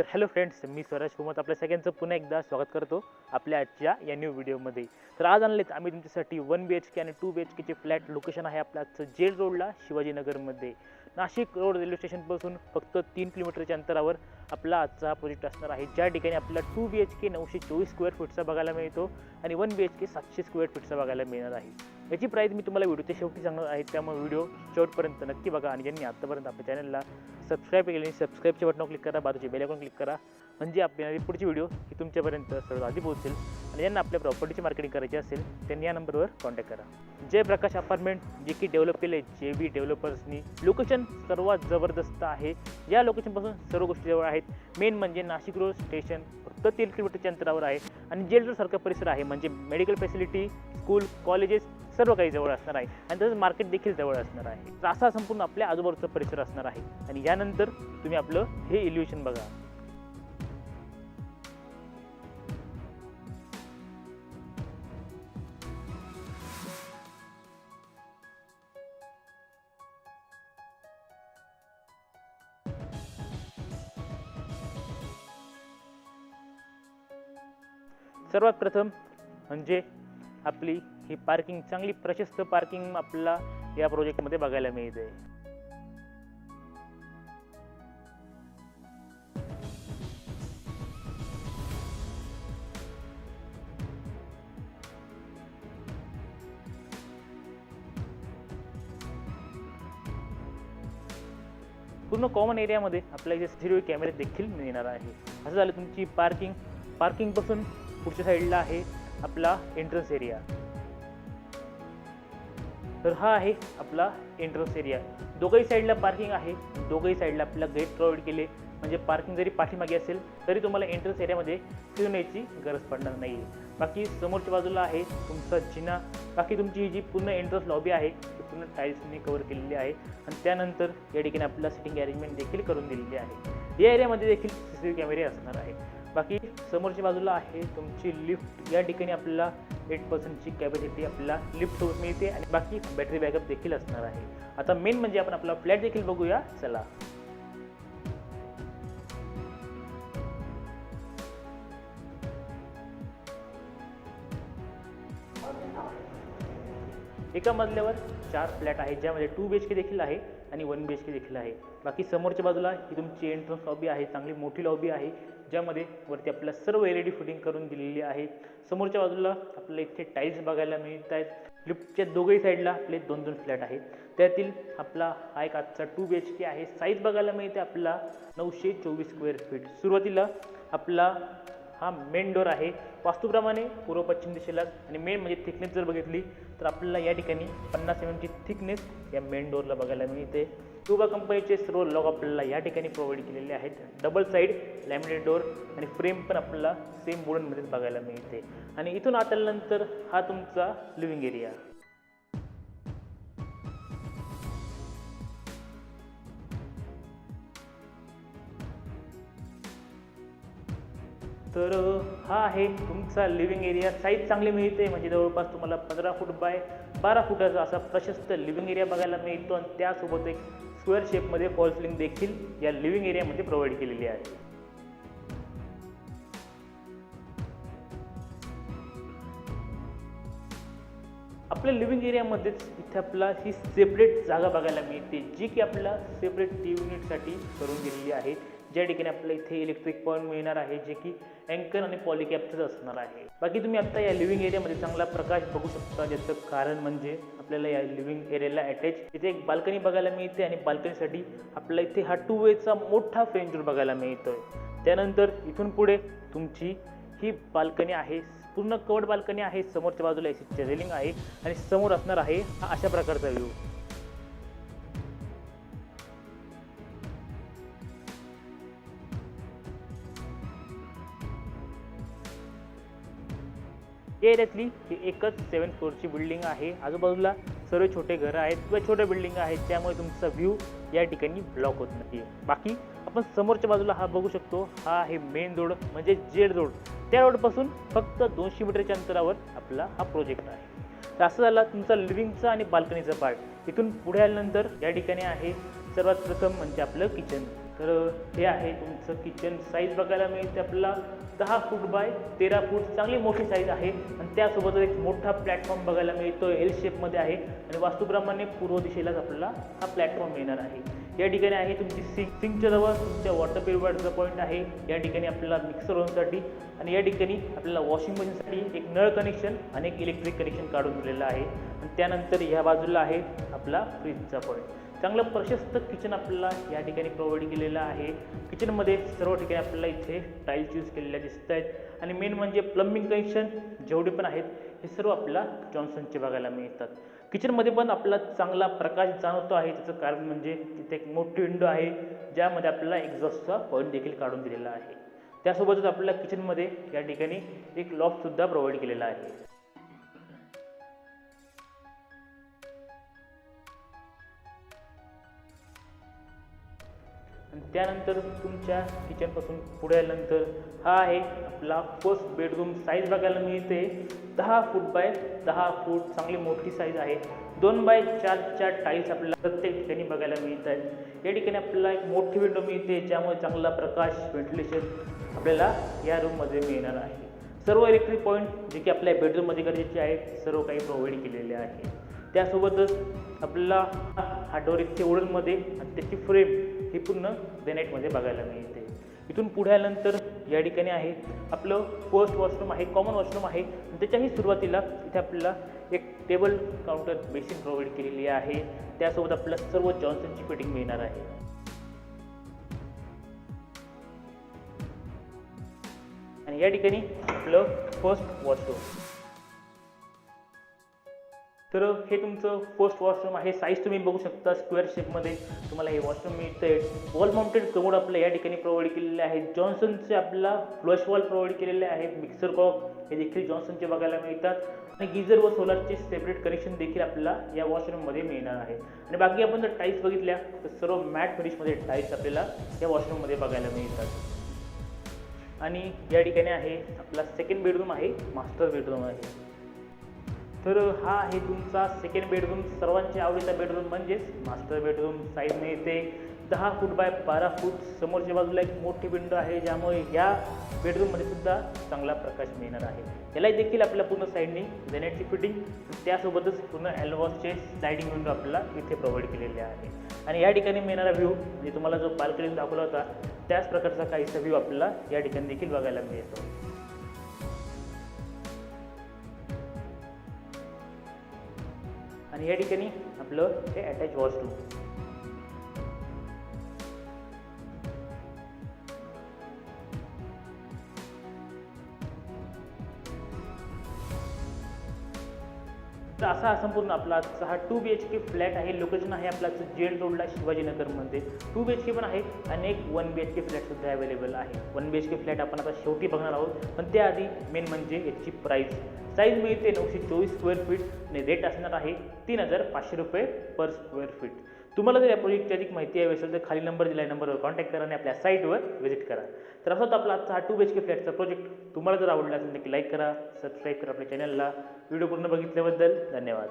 तर hello friends मी स्वराज कुमार आपल्या सगळ्यांचं पुन्हा एकदा स्वागत करतो आपल्या आजच्या या न्यू व्हिडिओमध्ये तर आज आणलेत आम्ही तुमच्यासाठी वन बी एच के आणि टू बी एच केचे फ्लॅट लोकेशन आहे आपलं आजचं जेल रोडला शिवाजीनगरमध्ये. नाशिक रोड रेल्वे स्टेशनपासून फक्त तीन किलोमीटरच्या अंतरावर आपला आजचा हा प्रोजेक्ट असणार आहे. ज्या ठिकाणी आपल्याला टू बी एच के नऊशे चोवीस स्क्वेअर फूटचा बघायला मिळतो आणि वन बी एच के सातशे स्क्वेअर फूटचा बघायला मिळणार आहे. याची प्राईस मी तुम्हाला व्हिडिओच्या शेवटी सांगणार आहे. त्यामुळे व्हिडिओ शेवटपर्यंत नक्की बघा आणि ज्यांनी आत्तापर्यंत आपल्या चॅनलला सबस्क्राईब केली सबस्क्राईबचे बटन क्लिक करा बाजूची बेल क्लिक करा। म्हणजे आपली पुढची व्हिडिओ ही तुमच्यापर्यंत सर्वात आधी पोहोचेल. आणि ज्यांना आपल्या प्रॉपर्टीची मार्केटिंग करायची असेल त्यांनी या नंबरवर कॉन्टॅक्ट करा. जयप्रकाश अपार्टमेंट जे की डेव्हलप केले जे बी डेव्हलपर्सनी लोकेशन सर्वात जबरदस्त आहे. या लोकेशनपासून सर्व गोष्टी जवळ आहेत. मेन म्हणजे नाशिक रोड स्टेशन फक्त तीन किलोमीटरच्या अंतरावर आहे. आणि जेल रोडसारखा परिसर आहे. म्हणजे मेडिकल फॅसिलिटी स्कूल कॉलेजेस सर्व काही जवळ असणार आहे. आणि तसंच मार्केट देखील जवळ असणार आहे. तर असा संपूर्ण आपल्या आजूबाजूचा परिसर असणार आहे. आणि यानंतर तुम्ही आपलं हे इल्युशन बघा. सर्वात प्रथम म्हणजे आपली ही पार्किंग चांगली प्रशस्त पार्किंग आपल्याला या प्रोजेक्टमध्ये बघायला मिळते. पूर्ण कॉमन एरियामध्ये आपल्याला इथे सी कॅमेरे देखील मिळणार आहे. असं झालं तुमची पार्किंग पार्किंगपासून पुढच्या साईडला आहे आपला एंट्रन्स एरिया तर हा आहे आपला एंट्रन्स एरिया दोघंही साईडला पार्किंग आहे. दोघंही साईडला आपल्याला गेट प्रोव्हाइड केले. म्हणजे पार्किंग जरी पाठीमागे असेल तरी तुम्हाला एंट्रन्स एरियामध्ये फिरून यायची गरज पडणार नाही. आहे बाकी समोरच्या बाजूला आहे तुमचा जिना. बाकी तुमची जी पूर्ण एंट्रन्स लॉबी आहे ती पूर्ण टाईल्सने कवर केलेली आहे. आणि त्यानंतर या ठिकाणी आपल्याला सिटिंग अरेंजमेंट देखील करून दिलेली आहे. या एरियामध्ये देखील सी सी व्ही कॅमेरे असणार आहे. बाकी समोरच्या बाजूला आहे तुमची लिफ्ट. या ठिकाणी आपल्याला एट पर्सेंटची कॅपॅसिटी आपल्याला लिफ्ट मिळते आणि बाकी बॅटरी बॅकअप देखील असणार आहे. आता मेन म्हणजे आपण आपला फ्लॅट देखील बघूया. चला. एका मजल्यावर चार फ्लॅट आहेत ज्यामध्ये टू बी एच के देखील आहे आणि वन बी एच के देखील आहे. बाकी समोरच्या बाजूला ही तुमची एंट्रन्स लॉबी आहे चांगली मोठी लॉबी आहे ज्यामध्ये वरती आपल्याला सर्व एल ई डी फिटिंग करून दिलेली आहे. समोरच्या बाजूला आपल्याला इथे टाईल्स बघायला मिळत आहेत लिफ्टच्या दोघंही साईडला आपले दोन दोन फ्लॅट आहेत. त्यातील आपला हा एक आजचा टू बी एच के आहे. साईज बघायला मिळते आपला नऊशे चोवीस स्क्वेअर फीट सुरुवातीला आपला हा मेन डोर आहे. वास्तूप्रमाणे पूर्व पश्चिम दिशेला आणि मेन म्हणजे थिकनेस जर बघितली तर आपल्याला या ठिकाणी पन्नास एम एमची थिकनेस या मेन डोरला बघायला मिळते. ट्युबा कंपनीचे सर्व लॉग आपल्याला या ठिकाणी प्रोव्हाइड केलेले आहेत. डबल साईड लॅमिनेट डोर आणि फ्रेम पण आपल्याला सेम वुडनमध्येच बघायला मिळते. आणि इथून आत आल्यानंतर हा तुमचा लिव्हिंग एरिया तर हा आहे तुमचा लिव्हिंग एरिया साईज चांगली मिळते म्हणजे जवळपास तुम्हाला पंधरा फूट बाय बारा फुटाचा असा प्रशस्त लिव्हिंग एरिया बघायला मिळतो. आणि त्यासोबत एक स्क्वेअर शेपमध्ये फॉल सिलिंग देखील या लिव्हिंग एरियामध्ये प्रोव्हाइड केलेली आहे. आपल्या लिव्हिंग एरियामध्येच इथे आपला ही सेपरेट जागा बघायला मिळते जी की आपल्याला सेपरेट टी युनिटसाठी करून दिलेली आहे. ज्या ठिकाणी आपल्याला इथे इलेक्ट्रिक पॉईंट मिळणार आहे जे की अँकर आणि पॉलिकॅपचंच असणार आहे. बाकी तुम्ही आत्ता या लिव्हिंग एरियामध्ये चांगला प्रकाश बघू शकता ज्याचं कारण म्हणजे आपल्याला या लिव्हिंग एरियाला अटॅच इथे एक बाल्कनी बघायला मिळते आणि बाल्कनीसाठी आपल्याला इथे हा टू वेचा मोठा फ्रेंच बघायला बघायला मिळतोय. त्यानंतर इथून पुढे तुमची ही बाल्कनी आहे पूर्ण कवड बाल्कनी आहे समोरच्या बाजूला एसीचे रेलिंग आहे आणि समोर असणार आहे हा अशा प्रकारचा व्ह्यू एरियातली ही एकच सेवन फ्लोअरची बिल्डिंग आहे. आजूबाजूला सर्व छोटे घरं आहेत किंवा छोट्या बिल्डिंग आहेत त्यामुळे तुमचा व्ह्यू या ठिकाणी ब्लॉक होत नाही बाकी आपण समोरच्या बाजूला हा बघू शकतो हा आहे मेन रोड म्हणजे जेड रोड त्या रोडपासून फक्त दोनशे मीटरच्या अंतरावर आपला हा प्रोजेक्ट आहे. तर असं झाला तुमचा लिव्हिंगचा आणि बाल्कनीचा पार्ट इथून पुढे आल्यानंतर या ठिकाणी आहे सर्वात प्रथम म्हणजे आपलं किचन तर हे आहे तुमचं किचन साईज बघायला मिळते आपल्याला. दहा फूट बाय तेरा फूट चांगली मोठी साईज आहे. आणि त्यासोबतच एक मोठा प्लॅटफॉर्म बघायला मिळतो एल शेपमध्ये आहे. आणि वास्तूप्रमाणे पूर्व दिशेलाच आपल्याला हा प्लॅटफॉर्म मिळणार आहे. या ठिकाणी आहे तुमची सिंक सिंकच्या जवळ तुमच्या वॉटर प्युरिफायरचा पॉईंट आहे. या ठिकाणी आपल्याला मिक्सर होण्यासाठी आणि या ठिकाणी आपल्याला वॉशिंग मशीनसाठी एक नळ कनेक्शन आणि एक इलेक्ट्रिक कनेक्शन काढून दिलेलं आहे. आणि त्यानंतर ह्या बाजूला आहे आपला फ्रीजचा पॉईंट चांगलं प्रशस्त किचन आपल्याला या ठिकाणी प्रोव्हाइड केलेलं आहे. किचनमध्ये सर्व ठिकाणी आपल्याला इथे टाईल्स यूज केलेल्या दिसत आहेत. आणि मेन म्हणजे प्लंबिंग कनेक्शन जेवढे पण आहेत हे सर्व आपल्याला जॉन्सनचे बघायला मिळतात. किचनमध्ये पण आपला चांगला प्रकाश जाणवतो आहे. त्याचं कारण म्हणजे तिथे एक मोठी विंडो आहे ज्यामध्ये आपल्याला एक्झॉस्टचा पॉईंट देखील काढून दिलेला आहे. त्यासोबतच आपल्याला किचनमध्ये या ठिकाणी एक लॉफ्टसुद्धा प्रोव्हाइड केलेला आहे. त्यानंतर तुमच्या किचनपासून पुढे आल्यानंतर हा आहे आपला फर्स्ट बेडरूम साईज बघायला मिळते. दहा फूट बाय दहा फूट चांगली मोठी साईज आहे. दोन बाय चारच्या टाईल्स आपल्याला प्रत्येक ठिकाणी बघायला मिळत आहेत. या ठिकाणी आपल्याला एक मोठी विंडो मिळते ज्यामुळे चांगला प्रकाश व्हेंटिलेशन आपल्याला या रूममध्ये मिळणार आहे. सर्व इलेक्ट्रिक पॉईंट जे की आपल्या बेडरूममध्ये गरजेचे आहेत सर्व काही प्रोव्हाइड केलेले आहे. त्यासोबतच आपल्याला हा डोर इथे वुडनमध्ये आणि त्याची फ्रेम हे पूर्ण देनेटमध्ये बघायला मिळते. इथून पुढे आल्यानंतर या ठिकाणी आहे आपलं फर्स्ट वॉशरूम आहे कॉमन वॉशरूम आहे. त्याच्याही सुरुवातीला इथे आपल्याला एक टेबल काउंटर बेसिन प्रोव्हाइड केलेली आहे. त्यासोबत आपल्याला सर्व जॉन्सनची फिटिंग मिळणार आहे. आणि या ठिकाणी आपलं फर्स्ट वॉशरूम तर हे तुमचं फर्स्ट वॉशरूम आहे. साईज तुम्ही बघू शकता स्क्वेअर शेपमध्ये तुम्हाला हे वॉशरूम मिळतंय. वॉल माउंटेड कमोड आपल्या या ठिकाणी प्रोव्हाइड केलेले आहे. जॉन्सनचे आपला फ्लश वॉल प्रोव्हाइड केलेले आहेत मिक्सर कॉक हे देखील जॉन्सनचे बघायला मिळतात. आणि गिझर व सोलारचे सेपरेट कनेक्शन देखील आपल्याला या वॉशरूममध्ये मिळणार आहे. आणि बाकी आपण जर टाईल्स बघितल्या तर सर्व मॅट फिनिशमध्ये टाईल्स आपल्याला या वॉशरूममध्ये बघायला मिळतात. आणि या ठिकाणी आहे आपला सेकंड बेडरूम आहे. मास्टर बेडरूम आहे. तर हा आहे तुमचा सेकंड बेडरूम सर्वांच्या आवडीचा बेडरूम म्हणजेच मास्टर बेडरूम साईडने इथे दहा फूट बाय बारा फूट समोरच्या बाजूला एक मोठी विंडो आहे ज्यामुळे या बेडरूममध्ये सुद्धा चांगला प्रकाश मिळणार आहे. याला देखील आपल्या पूर्ण साईडने देण्याची फिटिंग त्यासोबतच पूर्ण ॲल्वॉसचे स्लायडिंग विंडो आपल्याला इथे प्रोव्हाइड केलेले आहे. आणि या ठिकाणी मिळणारा व्ह्यू म्हणजे तुम्हाला जो बाल्कनी दाखवला होता त्याच प्रकारचा काहीसा व्ह्यू आपल्याला या ठिकाणी देखील बघायला मिळतो. आणि या ठिकाणी आपलं हे अटॅच वॉशरूम तर असा हा संपूर्ण आपला आजचा हा two B H K flat आहे. लोकेशन आहे आपला जेल रोडला शिवाजीनगरमध्ये. टू बी एच के पण आहे आणि एक वन बी एच के फ्लॅटसुद्धा अवेलेबल आहे. One B H K flat आपण आता शेवटी बघणार आहोत. पण त्याआधी मेन म्हणजे याची प्राईस साईज मिळते नऊशे चोवीस स्क्वेअर फीट आणि रेट असणार आहे तीन हजार पाचशे रुपये पर स्क्वेअर फीट तुम्हाला जर या प्रोजेक्टची अधिक माहिती हवी असेल तर खाली नंबर दिला आहे नंबरवर कॉन्टॅक्ट करा आणि आपल्या साईटवर व्हिजिट करा. तर असा होता आपला आजचा हा टू बी एच के फ्लॅटचा प्रोजेक्ट तुम्हाला जर आवडला असेल नक्की लाईक करा सबस्क्राईब करा आपल्या चॅनलला व्हिडिओ पूर्ण बघितल्याबद्दल धन्यवाद.